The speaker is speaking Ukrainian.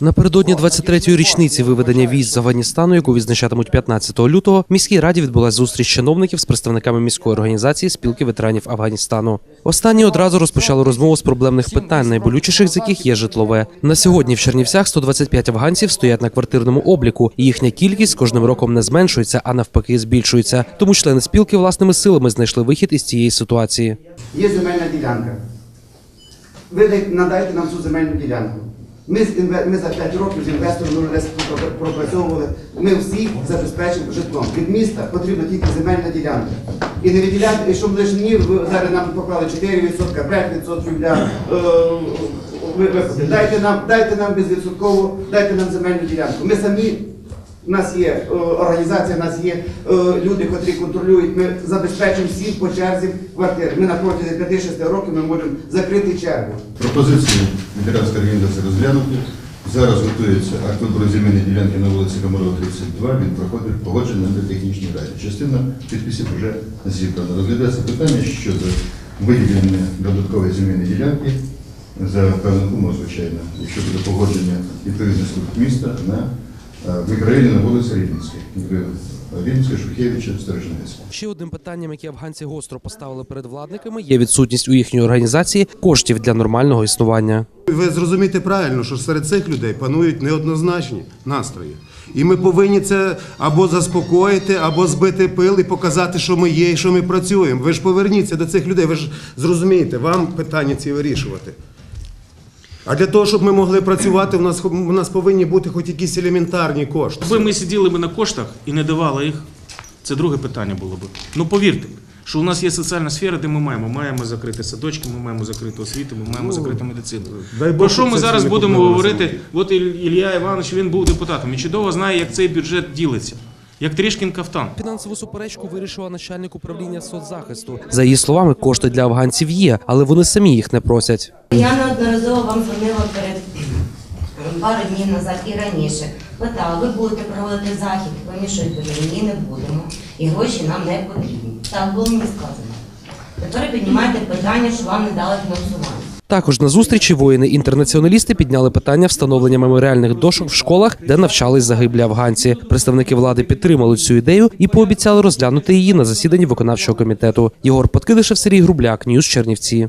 Напередодні 23-ї річниці виведення військ з Афганістану, яку відзначатимуть 15 лютого, в міській раді відбулася зустріч чиновників з представниками міської організації спілки ветеранів Афганістану. Останні одразу розпочали розмову з проблемних питань, найболючіших з яких є житлове. На сьогодні в Чернівцях 125 афганців стоять на квартирному обліку, і їхня кількість кожним роком не зменшується, а навпаки збільшується. Тому члени спілки власними силами знайшли вихід із цієї ситуації. Є земельна ділянка. Ви надайте нам цю земельну ділянку. Ми, з інве- ми за 5 років з інвестором пропра- пропрацьовували, ми всіх забезпечимо житлом. Від міста потрібна тільки земельна ділянка. І не виділяти, і щоб лише ні, зараз нам поклали 4%, 5% для е, ви- виплати. Дайте нам, дайте нам безвідсотково, дайте нам земельну ділянку. Ми самі у нас є е, організація, у нас є е, люди, котрі контролюють. Ми забезпечимо всім по черзі квартири. Ми на протязі 5-6 років ми можемо закрити чергу. Пропозиції ветеранської організації розглянуті. Зараз готується акт вибору земельної ділянки на вулиці Комарова, 32. Він проходить погодження на технічній раді. Частина підписів вже зібрана. Розглядається питання щодо виділення додаткової земельної ділянки за певних умов, звичайно, якщо буде погодження відповідних міста на в мікрорайоні на вулиці Рівненській. Рівненська, Шухевича, Сторожинецька. Ще одним питанням, яке афганці гостро поставили перед владниками, є відсутність у їхньої організації коштів для нормального існування. Ви зрозумієте правильно, що серед цих людей панують неоднозначні настрої. І ми повинні це або заспокоїти, або збити пил і показати, що ми є і що ми працюємо. Ви ж поверніться до цих людей, ви ж зрозумієте, вам питання ці вирішувати. А для того, щоб ми могли працювати, у нас, у нас повинні бути хоч якісь елементарні кошти. Якби ми сиділи б на коштах і не давали їх, це друге питання було б. Ну повірте, що у нас є соціальна сфера, де ми маємо. Маємо закрити садочки, ми маємо закрити освіту, ми маємо закрити медицину. Ну, дай Бог, Про що ми зараз будемо говорити? От Іль- Ілля Іванович він був депутатом і чудово знає, як цей бюджет ділиться, як трішкін кафтан. Фінансову суперечку вирішила начальник управління соцзахисту. За її словами, кошти для афганців є, але вони самі їх не просять. Я неодноразово вам дзвонила перед пару днів назад і раніше. Питала, ви будете проводити захід, ви що ні, не будемо. І гроші нам не потрібні. Так було мені сказано. Тепер піднімайте питання, що вам не дали фінансування. Також на зустрічі воїни-інтернаціоналісти підняли питання встановлення меморіальних дошок в школах, де навчались загиблі афганці. Представники влади підтримали цю ідею і пообіцяли розглянути її на засіданні виконавчого комітету. Єгор Подкидишев, Сергій Грубляк, Ньюс Чернівці.